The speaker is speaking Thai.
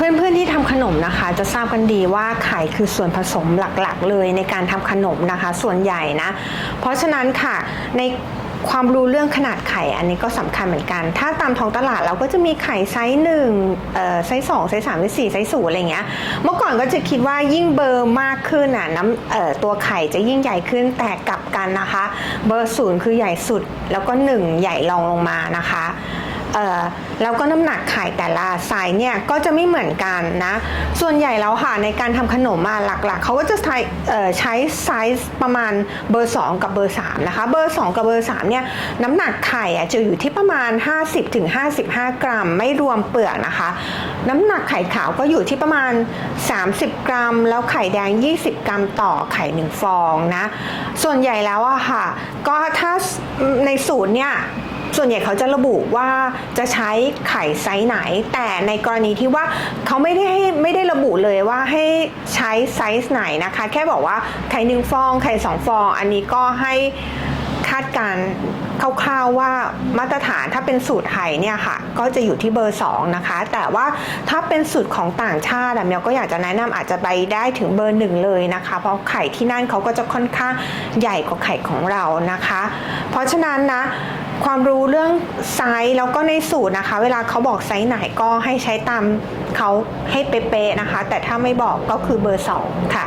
เพื่อนๆที่ทำขนมนะคะ จะทราบกันดีว่าไข่คือส่วนผสมหลักๆ เลยในการทำขนมนะคะ ส่วนใหญ่นะ เพราะฉะนั้นค่ะในความรู้เรื่องขนาดไข่อันนี้ก็สำคัญเหมือนกัน ถ้าตามท้องตลาดเราก็จะมีไข่ไซส์หนึ่งเอ่อไซส์สองไซส์สามไซส์สี่ไซส์ศูนย์อะไรเงี้ย เมื่อก่อนก็จะคิดว่ายิ่งเบอร์มากขึ้นอะน้ำเอ่อตัวไข่จะยิ่งใหญ่ขึ้นแต่กลับกันนะคะ เบอร์ศูนย์คือใหญ่สุด แล้วก็หนึ่งใหญ่รองลงมานะคะ แล้วก็น้ำหนักไข่แต่ละไซส์เนี่ยก็จะไม่เหมือนกันนะ ส่วนใหญ่แล้วค่ะในการทำขนมมาหลักๆเขาก็จะใช้ใช้ไซส์ประมาณเบอร์ 2 กับเบอร์ 3 นะคะ เบอร์ 2 กับเบอร์ 3 เนี่ยน้ำหนักไข่จะอยู่ที่ประมาณ 50-55 กรัม ไม่รวมเปลือกนะคะ น้ำหนักไข่ขาวก็อยู่ที่ประมาณ 30 กรัม แล้วไข่แดง 20 กรัมต่อไข่1ฟองนะ ส่วนใหญ่แล้วอะค่ะ ก็ถ้าในสูตรเนี่ย ส่วนใหญ่เขาจะระบุว่าจะใช้ไข่ไซส์ไหน แต่ในกรณีที่ว่าเขาไม่ได้ให้ไม่ได้ระบุเลยว่าให้ใช้ไซส์ไหนนะคะ แค่บอกว่าไข่หนึ่งฟอง ไข่สองฟอง อันนี้ก็ให้คาดการณ์คร่าวๆว่ามาตรฐานถ้าเป็นสูตรไทยเนี่ยค่ะ ก็จะอยู่ที่เบอร์ 2 นะคะ แต่ว่าถ้าเป็นสูตรของต่างชาติเมียก็อยากจะแนะนำอาจจะไปได้ถึงเบอร์หนึ่งเลยนะคะ เพราะไข่ที่นั่นเขาก็จะค่อนข้างใหญ่กว่าไข่ของเรานะคะ เพราะฉะนั้นนะ ความรู้เรื่องไซส์แล้วก็ในสูตรนะคะ เวลาเขาบอกไซส์ไหนก็ให้ใช้ตามเขาให้เป๊ะๆนะคะ แต่ถ้าไม่บอกก็คือเบอร์ 2 ค่ะ